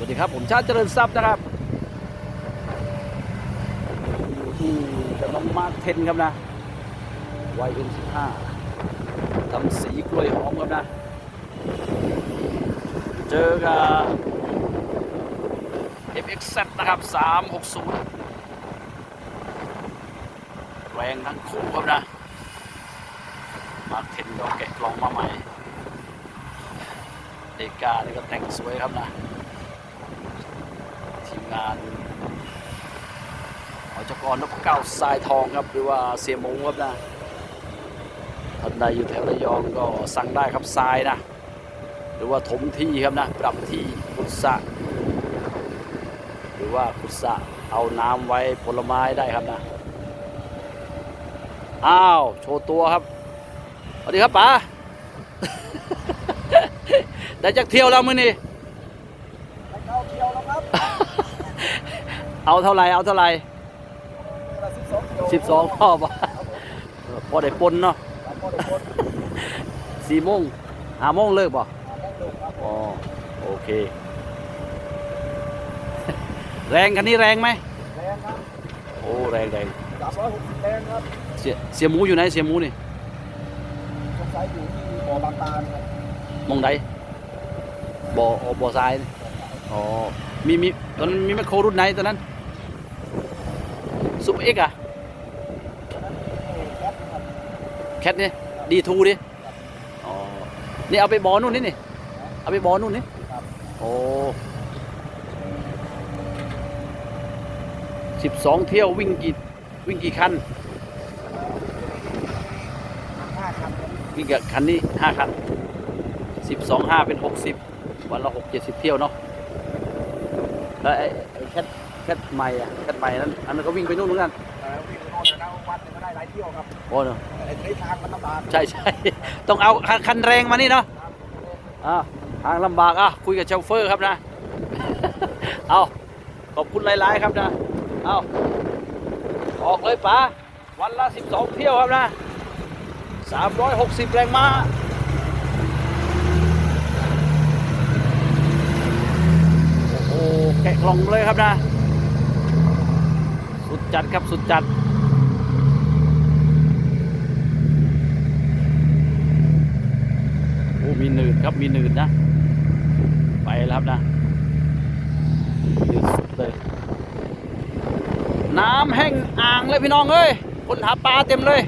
วัสดีครับ ผมชาติเจริญทรัพย์นะครับอยู่ที่กำลังมาเทนครับนะวัยเอ็นสิบห้าทำสีกล้วยหอมครับนะ เจอกับ FXZ นะครับ 360 แรงทั้งคู่ครับนะมาเทนก็แกะกล่องมาใหม่เดกานี่ก็แต่งสวยครับนะ งานหอจกรนพเก้าทรายทองครับหรือว่าเสียมงครับนะท่านใดอยู่แถวระยองก็สั่งได้ครับทรายนะ หรือว่าถมที่ครับนะปรับที่ขุดสระหรือว่าขุดสระเอาน้ำไว้ผลไม้ได้ครับนะอ้าวโชว์ตัวครับสวัสดีครับป๋าได้จักเที่ยวแล้วมื้อนี้ เอาเที่ยวแล้วครับ เอาเท่าไหรเอาเท่าไหรสิบสองเที่ยวสิบสองพ่อบ่พอได้ปนเนาะครับพอได้คนสี่โมงห้าโมงเลิกบ่ได้เลิกครับอ๋อโอเค แรงคันนี้แรงไหมแรงครับโอ้แรงแรงสามร้อยหกสิบแรงครับเสียเสียหมูอยู่ไหนเสียหมูนี่สงสัยอยู่ที่บ่อบางตาลครับมองใดบ่ออ๋อบ่อทรายนี่อ๋อมีมีตอนนั้นมีแมคโครรุ่นไหนตอนนั้น ซุปเอ็กอะตอนนั้นเออแคปครับแคทนี่ดีทูดิอ๋อนี่เอาไปบอนู่นนี่นี่เอาไปบอนู่นนี่โอ้สิบสองเที่ยววิ่งกี่วิ่งกี่คันวิ่งกับคันนี้ห้าคันสิบสองห้าเป็นหกสิบวันละหกเจ็ดสิบเที่ยวเนาะแล้วไอ้แคท แคทใหม่อะแคทใหม่นั้นอันนั้นก็วิ่งไปนู่นเหมือนกันเออวิ่งไปโน่นนะวันหนึงก็ได้หลายเที่ยวครับโอ้เนาะไอ้ใช้ทางมันลำบากใช่ใช่ต้องเอาคันคันแรงมานี่เนาะครับอ่าทางลำบากอะคุยกับโชเฟอร์ครับนะเอาขอบคุณหลาย ๆ ครับนะเอาออกเลยป๋าวันละ 12 เที่ยวครับนะ 360 แรงม้าโอ้โหแกะกล่องเลยครับนะสุด จัดครับสุดจัดโอ้มีหนืดครับมีหนืดนะ ไปแล้วครับนะหนืดสุดเลย น้ำแห้งอ่างเลยพี่น้องเอ้ยคนหาปลาเต็มเลย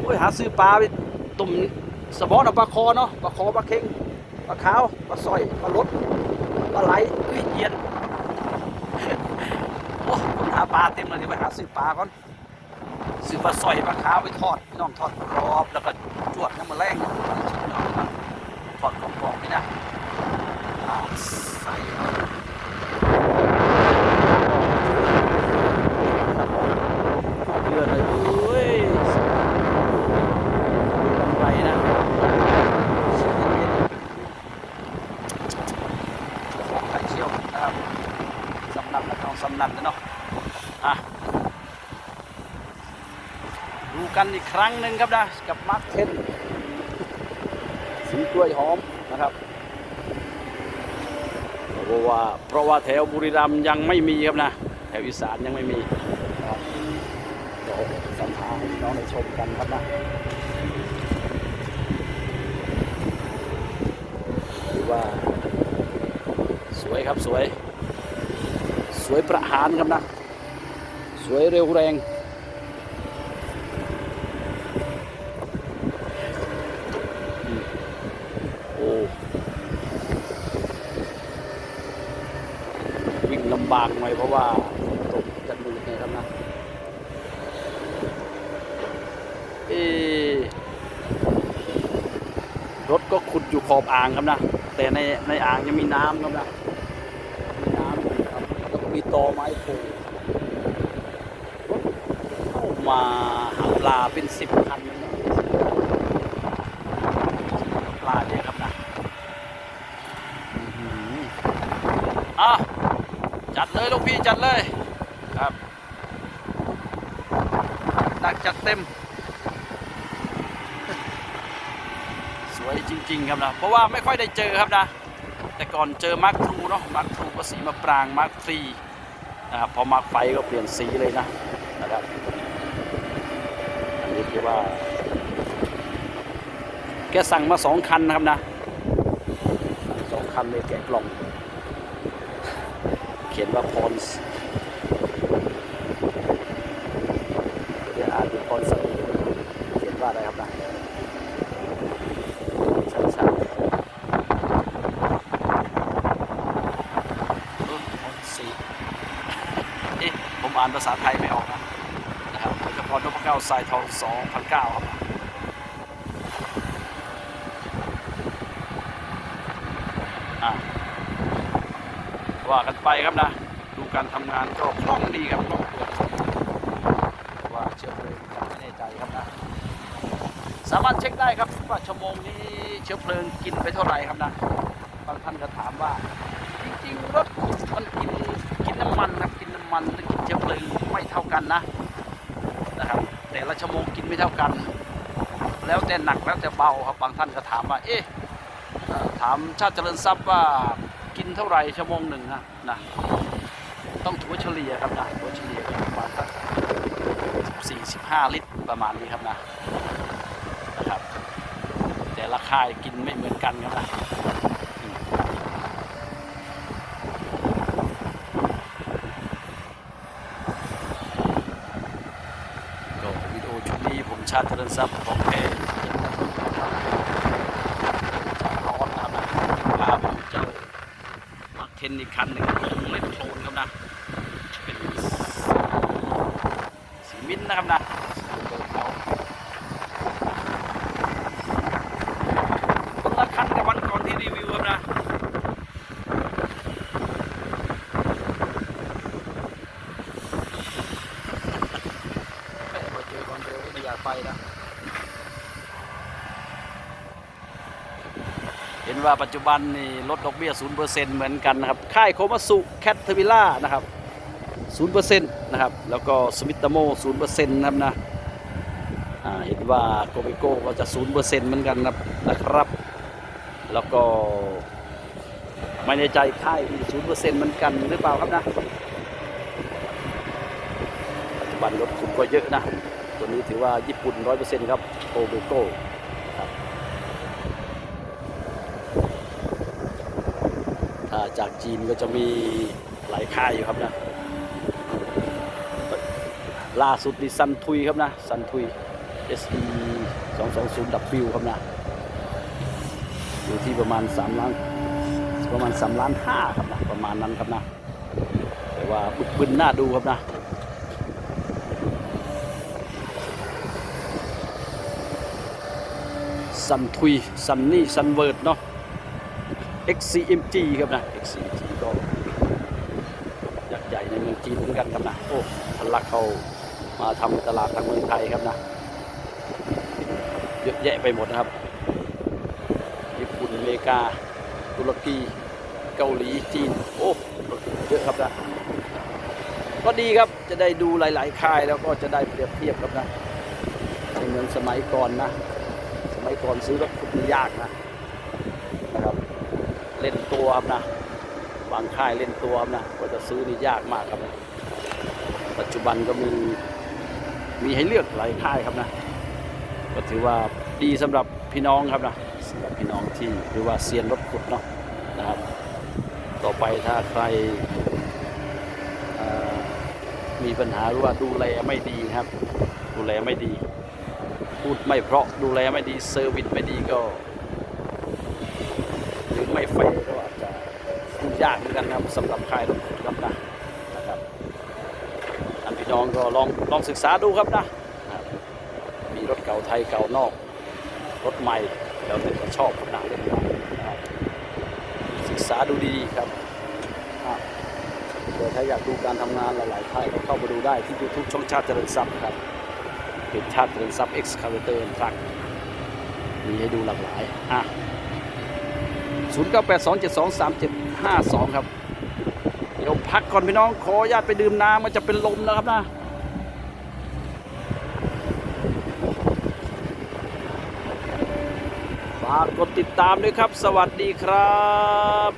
โอ้ยหาซื้อปลาไปตุ่มสะบอนเอาปลาคอเนาะปลาคอปลาเค็งปลาขาวปลาสร้อยปลาลดปลาไหลเอ้ยเยียนาปลาเต็มเลยเดี๋ยวไปหาซื้อปลาก่อนซื้อปลาสอยปลาขาวไปทอดพี่น้องทอดกรอบแล้วก็จวดน้ำมันแรงทอดกรอบๆนี่นะอ่าใส่เดือดเลยเอ้ยไรนะไข่เชี่ยวนะครับสำนักนะครับสำนักนะเนาะ ดูกันอีกครั้งหนึ่งครับนะ กับมาร์คเทนสีกล้วยหอมนะครับเพราะว่าเพราะว่าแถวบุรีรัมย์ยังไม่มีครับนะ แถวอีสานยังไม่มีครับเดี๋ยวสัมภาษณ์น้องได้ชมกันครับนะถือว่า สวยครับสวย สวยประหารครับนะ สวยเร็วแรง โอ้ วิ่งลำบากหน่อยเพราะว่าตกจะมืดนะครับนะเอรถก็ขุดอยู่ขอบอ่างครับนะ แต่ในในอ่างยังมีน้ำครับนะมีน้ำอยู่ครับแล้วก็มีตอไม้โผล่ มาหาปลาเป็นสิบคันปลาเนี่ยครับนะอะจัดเลยลูกพี่จัดเลยครับตักจัดเต็ม สวยจริง ๆ ครับนะเพราะว่าไม่ค่อยได้เจอครับนะ แต่ก่อนเจอมาร์คทรูเนาะมาร์คทรูก็สีมะปรางมาร์คทรีนะครับพอมาร์คไฟก็เปลี่ยนสีเลยนะ อันนี้คือว่า แกสั่งมาสองคันนะครับนะสองคันเลยแกะกล่อง เขียนว่าพรส์เดี๋ยวอ่านเป็นพรสนีเขียนว่าอะไรครับนะชัดๆเออพรสีเอ๊ะผมอ่านภาษาไทยไม่ออกนะนะครับ เฉพาะนพเก้าสายทอง2,009ครับว่ากันไปครับนะ ดูการทำงานก็คล่องดีครับคล่องตัวว่าเชื้อเพลิงไม่แน่ใจครับนะสามารถเช็คได้ครับว่าชั่วโมงนี้เชื้อเพลิงกินไปเท่าไหร่ครับนะบางท่านก็ถามว่าจริงๆรถมันกินกินน้ำมันนะกินน้ำมันหรือกินเชื้อเพลิงไม่เท่ากันนะ แต่ละชั่วโมงกินไม่เท่ากัน แล้วแต่หนักแล้วแต่เบาครับบางท่านก็ถามว่า เอ๊ะถามชาติเจริญทรัพย์ว่ากินเท่าไหร่ชั่วโมงหนึ่งนะนะต้องถัวเฉลี่ยครับนะถัวเฉลี่ยประมาณสักสี่สิบห้าลิตรประมาณนี้ครับนะนะครับ แต่ละค่ายกินไม่เหมือนกันครับนะอืมก็วิดีโอ ชาติเจริญทรัพย์ของแท้ร้อนนะครับนะพาผมเจ้ามาเทนอีกคันหนึ่งลงเล่นโคลนครับนะ เป็นสีมิ้นนะครับนะคนละคันกับวันก่อนที่รีวิวครับนะ ไม่มาเจอก่อนเร็ว ไม่อไปนะเห็นว่าปัจจุบันนี่ลดดอกเบี้ย0%เหมือนกันนะครับ ค่ายโคมาสุแคทเทอร์วิล่านะครับ0%นะครับ แล้วก็สมิตโม0%นะครับนะเห็นว่าโกเบโก้ก็จะ0%เหมือนกันนะครับนะครับ แล้วก็ไม่ในใจค่ายอื่น0%เหมือนกันหรือเปล่าครับนะปัจจุบันรถคุณก็เยอะนะ ตัวนี้ถือว่าญี่ปุ่น100%ครับโกเบโก้ถ้าจากจีนก็จะมีหลายค่ายอยู่ครับนะล่าสุดนี่ซันทุยครับนะซันทุย SE 220W ครับนะอยู่ที่ประมาณ3ล้านประมาณ3ล้าน5ครับนะประมาณนั้นครับนะแต่ว่าบึกบึนน่าดูครับนะ ซันทุยซันนี่ซันเวิร์ดเนาะ XCMG ครับนะ XCMG ก็ยักษ์ใหญ่ในเมืองจีนเหมือนกันครับนะ โอ้ทะลักเข้ามาทำตลาดทางเมืองไทยครับนะ เยอะแยะไปหมดนะครับ ญี่ปุ่นอเมริกา ตุรกี เกาหลี จีน โอ้ เยอะครับนะ ก็ดีครับ จะได้ดูหลาย ๆ ค่ายแล้วก็จะได้เปรียบเทียบครับนะไม่เมือนสมัยก่อนนะ มัยก่อนซื้อรถขุดนี่ยากนะนะครับ เล่นตัวครับนะบางค่ายเล่นตัวครับนะก็จะซื้อนี่ยากมากครับนะปัจจุบันก็มีมีให้เลือกหลายค่ายครับนะ ก็ถือว่าดีสำหรับพี่น้องครับนะสำหรับพี่น้องที่หรือว่าเซียนรถขุดเนาะนะครับ ต่อไปถ้าใครมีปัญหาหรือว่าดูแลไม่ดีครับ ดูแลไม่ดี พูดไม่เพราะดูแลไม่ดีเซอร์วิสไม่ดีก็ หรือไม่แฟก็อาจจะยุ่งยากเหมือนกันครับสำหรับใครถขุดครับนะนะครับท่านพี่น้องก็ลองลองศึกษาดูครับนะมีรถเก่าไทยเก่านอก รถใหม่แล้วแต่จะชอบขนาดเล่นนะครับศึกษาดูดีๆครับเดี๋ยวถ้าอยากดูการทำงานหลายๆค่ายก็เข้ามาดูได้ที่ YouTube ช่องชาติเจริญทรัพย์ครับ เพจชาติเจริญทรัพย์ Excavator and Truck มีให้ดูหลากหลาย อะ0982723752ครับ เดี๋ยวพักก่อนพี่น้อง ขอญาตไปดื่มน้ำมันจะเป็นลมนะครับนะฝากกดติดตามด้วยครับ สวัสดีครับ